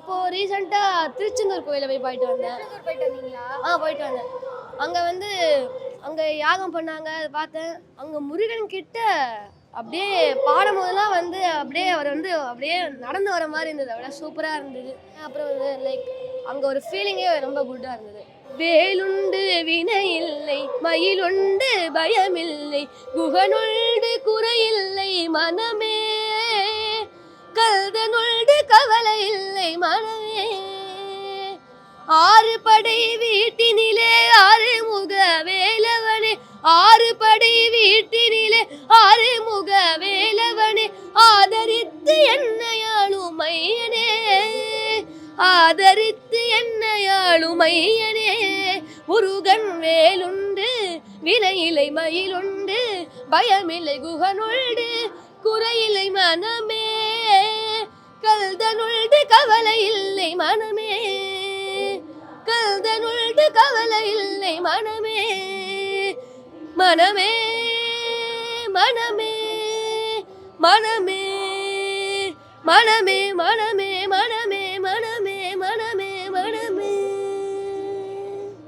இப்போ ரீசெண்டாக திருச்செந்தூர் கோயிலில் போய் போயிட்டு வந்தேன். போயிட்டு வந்தீங்களா? ஆ போயிட்டு வந்தேன். அங்கே வந்து அங்கே யாகம் பண்ணாங்க அதை பார்த்தேன். அங்கே முருகன் கிட்ட அப்படியே பாடும்போதெல்லாம் வந்து அப்படியே அவர் வந்து அப்படியே நடந்து வர மாதிரி இருந்தது. அப்படியே சூப்பராக இருந்தது. அப்புறம் வந்து லைக் அங்கே ஒரு ஃபீலிங்கே ரொம்ப குட்டாக இருந்தது. வேலுண்டு வினை இல்லை மயிலுண்டு பயமில்லை குகனுண்டு குறையில்லை மனமே ஆறு படை வீட்டினிலே ஆறு முக வேலவனே ஆறு படை வீட்டினிலே ஆறு முக வேலவனே ஆதரித்து என்னையாளும் மையனே ஆதரித்து என்னையாளும் மையனே முருகன் வேலுண்டு வினையிலை மயிலுண்டு பயமில்லை குகனுண்டு குறையிலை மனமே. கல்தனுள்டு கவலை இல்லை மனமே. கல்தனுள்டு கவலை இல்லை மனமே மனமே மனமே மனமே மனமே மனமே.